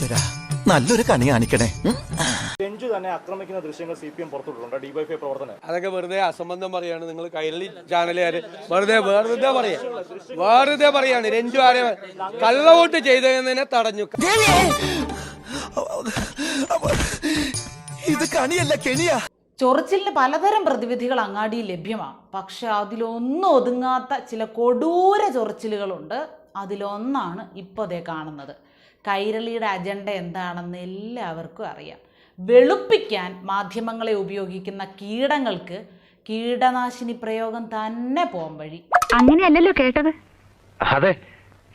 ഈശ്വര നല്ലൊരു കണി കാണിക്കണേ. രഞ്ജു തന്നെ ആക്രമിക്കുന്ന ദൃശ്യങ്ങൾ സി പി എം പുറത്തുവിട്ടിട്ടുണ്ട്. ഡിവൈഫൈ പ്രവർത്തനം. അതൊക്കെ വെറുതെ അസംബന്ധം പറയാണ്. നിങ്ങൾ കൈരളി ചാനലുകാര് വെറുതെ വെറുതെ പറയാ. വെറുതെ പറയാണ്. രഞ്ജു ആരെ കള്ളവോട്ട് ചെയ്തതിനെ തടഞ്ഞു. ഇത് കണിയല്ല കെണിയാ. ചൊറിച്ചിലിന് പലതരം പ്രതിവിധികൾ അങ്ങാടിയിൽ ലഭ്യമാണ് പക്ഷെ അതിലൊന്നും ഒതുങ്ങാത്ത ചില കൊടൂര ചൊറിച്ചിലുകളുണ്ട്. അതിലൊന്നാണ് ഇപ്പോൾ ദേ കാണുന്നത്. കൈരളിയുടെ അജണ്ട എന്താണെന്ന് എല്ലാവർക്കും അറിയാം. വെളുപ്പിക്കാൻ മാധ്യമങ്ങളെ ഉപയോഗിക്കുന്ന കീടങ്ങൾക്ക് കീടനാശിനി പ്രയോഗം തന്നെ പോം വഴി. അങ്ങനെയല്ലല്ലോ കേട്ടത്. അതെ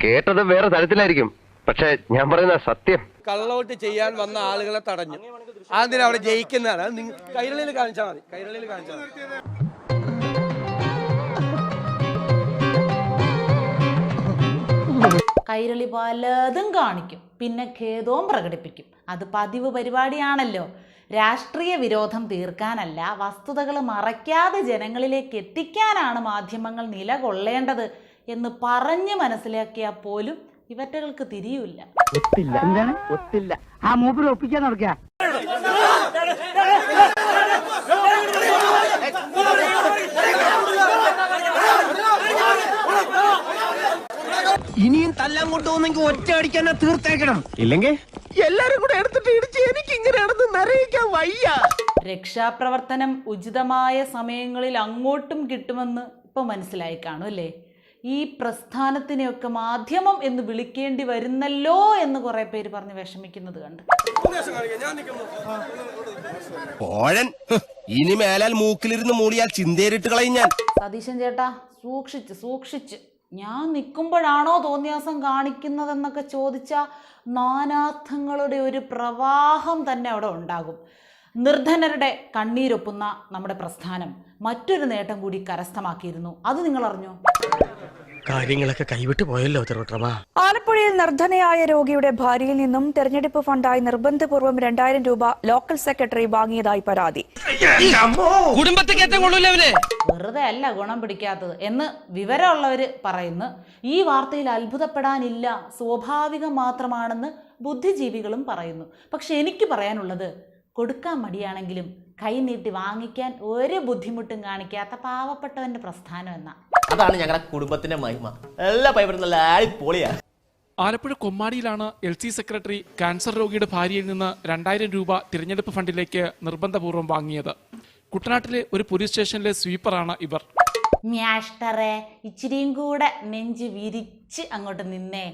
കേട്ടത് വേറെ തരത്തിലായിരിക്കും. പക്ഷെ ഞാൻ പറയുന്ന സത്യം. കള്ളവോട്ട് ചെയ്യാൻ വന്ന ആളുകളെ തടഞ്ഞു. അതിന് അവിടെ ജയിക്കുന്നതാണ്. കൈരളിയിൽ കാണിച്ചാൽ മതി. കൈരളിയിൽ കാണിച്ചാൽ മതി. കൈരളി പലതും കാണിക്കും. പിന്നെ ഖേദവും പ്രകടിപ്പിക്കും. അത് പതിവ് പരിപാടിയാണല്ലോ. രാഷ്ട്രീയ വിരോധം തീർക്കാനല്ല വസ്തുതകൾ മറയ്ക്കാതെ ജനങ്ങളിലേക്ക് എത്തിക്കാനാണ് മാധ്യമങ്ങൾ നിലകൊള്ളേണ്ടത് എന്ന് പറഞ്ഞ് മനസ്സിലാക്കിയാൽ പോലും ഇവറ്റകൾക്ക് തിരിയൂല്ല ഒത്തില്ല. ആ മൂപ്പര് ഒപ്പിക്കാൻ നടക്കുക ഇനിയും ഒറ്റ അടിക്കാൻ തീർത്തേക്കണം. ഇല്ലെങ്കിൽ? എല്ലാരും കൂടെ എടുത്തിട്ട് ഇടിച്ച് എനിക്ക് ഇങ്ങനെയാണെന്ന് നിറയിക്കാൻ വയ്യ. രക്ഷാപ്രവർത്തനം ഉചിതമായ സമയങ്ങളിൽ അങ്ങോട്ടും കിട്ടുമെന്ന് ഇപ്പൊ മനസ്സിലായി കാണും അല്ലേ? ഈ പ്രസ്ഥാനത്തിനെയൊക്കെ മാധ്യമം എന്ന് വിളിക്കേണ്ടി വരുന്നല്ലോ എന്ന് കുറെ പേര് പറഞ്ഞ് വിഷമിക്കുന്നത് കണ്ട്. പോഴൻ ഇനി മേലാൽ മൂക്കിലിരുന്ന് മൂളിയാൽ ചിന്തേറിട്ട് കളയും ഞാൻ. സതീശൻ ചേട്ടാ സൂക്ഷിച്ച് സൂക്ഷിച്ച്. ഞാൻ നിൽക്കുമ്പോഴാണോ തോന്നിയാസം കാണിക്കുന്നതെന്നൊക്കെ ചോദിച്ച നാനാർത്ഥങ്ങളുടെ ഒരു പ്രവാഹം തന്നെ അവിടെ ഉണ്ടാകും. നിർധനരുടെ കണ്ണീരൊപ്പുന്ന നമ്മുടെ പ്രസ്ഥാനം മറ്റൊരു നേട്ടം കൂടി കരസ്ഥമാക്കിയിരുന്നു. അത് നിങ്ങൾ അറിഞ്ഞോ കാര്യങ്ങളൊക്കെ കൈവിട്ട് പോയല്ലോ തിരുവട്ടമാ ആലപ്പുഴയിൽ നിർധനയായ രോഗിയുടെ ഭാര്യയിൽ നിന്നും തെരഞ്ഞെടുപ്പ് ഫണ്ടായി നിർബന്ധപൂർവം രണ്ടായിരം രൂപ ലോക്കൽ സെക്രട്ടറി വാങ്ങിയതായി പരാതി. കുടുംബത്തെ കയറ്റം കൊള്ളൂല്ലേ വെറുതെ അല്ല ഗുണം പിടിക്കാത്തത് എന്ന് വിവരമുള്ളവര് പറയുന്നു. ഈ വാർത്തയിൽ അത്ഭുതപ്പെടാനില്ല സ്വാഭാവികം മാത്രമാണെന്ന് ബുദ്ധിജീവികളും പറയുന്നു. പക്ഷെ എനിക്ക് പറയാനുള്ളത് കൊടുക്കാൻ മടിയാണെങ്കിലും കൈ നീട്ടി വാങ്ങിക്കാൻ ഒരു ബുദ്ധിമുട്ടും കാണിക്കാത്ത പാവപ്പെട്ടവന്റെ പ്രസ്ഥാനം എന്നാ. അതാണ് ഞങ്ങളുടെ കുടുംബത്തിന്റെ മഹിമ. എല്ലാ പൈപ്പറും നല്ല അടിപൊളിയാ. ആലപ്പുഴ കൊമ്മാടിയിലാണ് എൽ സി സെക്രട്ടറി കാൻസർ രോഗിയുടെ ഭാര്യയിൽ നിന്ന് രണ്ടായിരം രൂപ തിരഞ്ഞെടുപ്പ് ഫണ്ടിലേക്ക് നിർബന്ധപൂർവം വാങ്ങിയത്. കുട്ടനാട്ടിലെ ഒരു പോലീസ് സ്റ്റേഷനിലെ സ്വീപ്പറാണ് ഇവർ. മ്യാഷ്ടറെ ഇച്ചിരിയും കൂടെ നെഞ്ച് വിരിച്ച് അങ്ങോട്ട് നിന്നേ.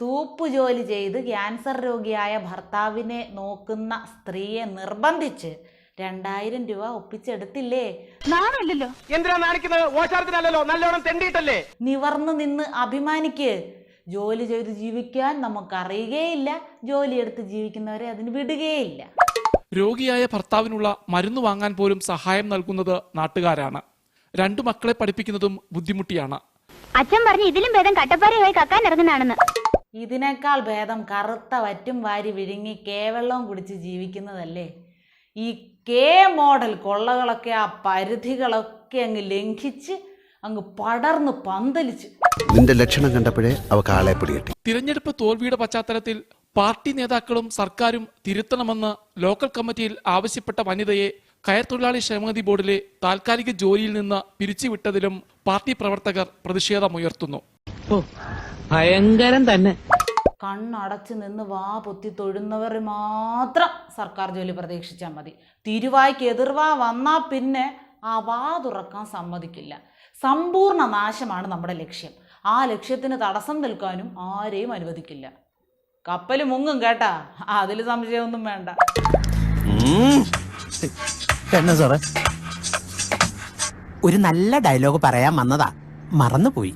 തൂപ്പു ജോലി ചെയ്ത് ക്യാൻസർ രോഗിയായ ഭർത്താവിനെ നോക്കുന്ന സ്ത്രീയെ നിർബന്ധിച്ച് രണ്ടായിരം രൂപ ഒപ്പിച്ചെടുത്തില്ലേ? നാണല്ലോ എന്തിനാ നാണിക്കുന്നത്? ഓശാരത്തിനല്ലോ നല്ലോണം തെണ്ടിയിട്ടല്ലേ? നിവർന്നു നിന്ന് അഭിമാനിക്ക്. ജോലി ചെയ്ത് ജീവിക്കാൻ നമുക്കറിയുകയില്ല. ജോലിയെടുത്ത് ജീവിക്കുന്നവരെ അതിന് വിടുകയില്ല. രോഗിയായ ഭർത്താവിനുള്ള മരുന്ന് വാങ്ങാൻ പോലും സഹായം നൽകുന്നത് നാട്ടുകാരാണ്. രണ്ടു മക്കളെ പഠിപ്പിക്കുന്നതും ബുദ്ധിമുട്ടിയാണ്. അച്ഛൻ പറഞ്ഞു ഇതിലും ഭേദം കട്ടപ്പാറയായി കക്കാൻ ഇറങ്ങുന്നതാണെന്ന് ഇതിനേക്കാൾ ഭേദം കറുത്ത വറ്റും വാരി വിഴുങ്ങി കേവെള്ളവും കുടിച്ച് ജീവിക്കുന്നതല്ലേ? ഈ കെ മോഡൽ കൊള്ളകളൊക്കെ ആ പരിധികളൊക്കെ അങ്ങ് ലംഘിച്ച് അങ്ങ് പടർന്ന് പന്തലിച്ച്. നിന്റെ ലക്ഷണം കണ്ടപ്പോഴേ അവക്ക് ആളെ പിടികിട്ടി. തിരഞ്ഞെടുപ്പ് തോൽവിയുടെ പശ്ചാത്തലത്തിൽ പാർട്ടി നേതാക്കളും സർക്കാരും തിരുത്തണമെന്ന് ലോക്കൽ കമ്മിറ്റിയിൽ ആവശ്യപ്പെട്ട വനിതയെ കയർ തൊഴിലാളി ക്ഷേമനിധി ബോർഡിലെ താൽക്കാലിക ജോലിയിൽ നിന്ന് പിരിച്ചുവിട്ടതിലും പാർട്ടി പ്രവർത്തകർ പ്രതിഷേധമുയർത്തുന്നു. ഭയങ്കരം തന്നെ. കണ്ണടച്ച് നിന്ന് വാ പൊത്തി തൊഴുന്നവർ മാത്രം സർക്കാർ ജോലി പ്രതീക്ഷിച്ചാൽ മതി. തിരുവായ്ക്ക് എതിർവാ വന്നാൽ പിന്നെ ആ വാ തുറക്കാൻ സമ്മതിക്കില്ല. സമ്പൂർണ നാശമാണ് നമ്മുടെ ലക്ഷ്യം. ആ ലക്ഷ്യത്തിന് തടസ്സം നിൽക്കാനും ആരെയും അനുവദിക്കില്ല. കപ്പൽ മുങ്ങും കേട്ടാ. അതിൽ സംശയമൊന്നും വേണ്ട. എന്നാ സാറേ? ഒരു നല്ല ഡയലോഗ് പറയാൻ വന്നതാ. മറന്നുപോയി.